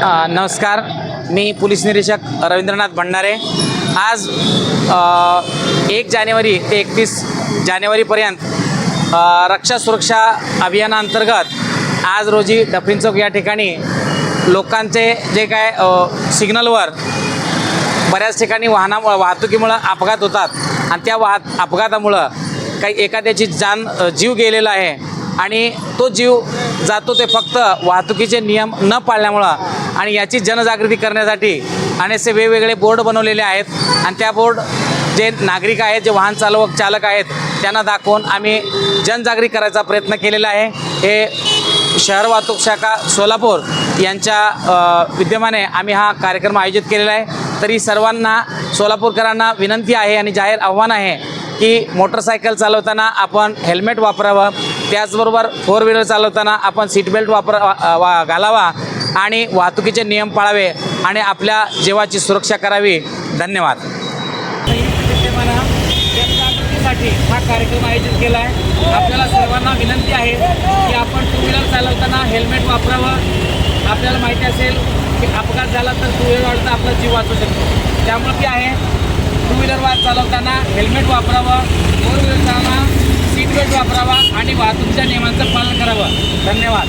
नमस्कार. मी पोलीस निरीक्षक रवींद्रनाथ भंडारे. आज एक जानेवारी ते एकतीस जानेवारीपर्यंत रक्षा सुरक्षा अभियानाअंतर्गत आज रोजी डफरीन चौक या ठिकाणी लोकांचे जे काय सिग्नलवर बऱ्याच ठिकाणी वाहना वाहतुकीमुळं अपघात होतात. आणि त्या वाहत अपघातामुळं काही एखाद्याची जान जीव गेलेला आहे. आणि तो जीव जातो ते फक्त वाहतुकीचे नियम न पाळल्यामुळं. आणि याची जनजागृती करण्यासाठी आणि असे वेगवेगळे बोर्ड बनवलेले आहेत. आणि त्या बोर्ड जे नागरिक आहेत जे वाहन चालक चालक आहेत त्यांना दाखवून आम्ही जनजागृती करायचा प्रयत्न केलेला आहे. हे शहर वाहतूक शाखा सोलापूर यांच्या विद्यमाने आम्ही हा कार्यक्रम आयोजित केलेला आहे. तरी सर्वांना सोलापूरकरांना विनंती आहे आणि जाहीर आव्हान आहे की मोटरसायकल चालवताना आपण हेल्मेट वापरावं. त्याचबरोबर फोर व्हीलर चालवताना आपण सीट बेल्ट वापर वा घालावा आणि वाहतुकीचे नियम पाळावे आणि आपल्या जीवाची सुरक्षा करावी. धन्यवाद. हा कार्यक्रम आयोजित केला आहे आपल्याला सर्वांना विनंती आहे की आपण टू व्हीलर चालवताना हेल्मेट वापरावं. आपल्याला माहिती असेल की अपघात झाला तर टू व्हीलरचा आपला जीव वाचू शकतो. त्यामुळे की आहे टू व्हीलर वा चालवताना हेल्मेट वापरावं. फोर व्हीलर वापरावा आणि वाहतुकीच्या नियमांचं पालन करावं. धन्यवाद.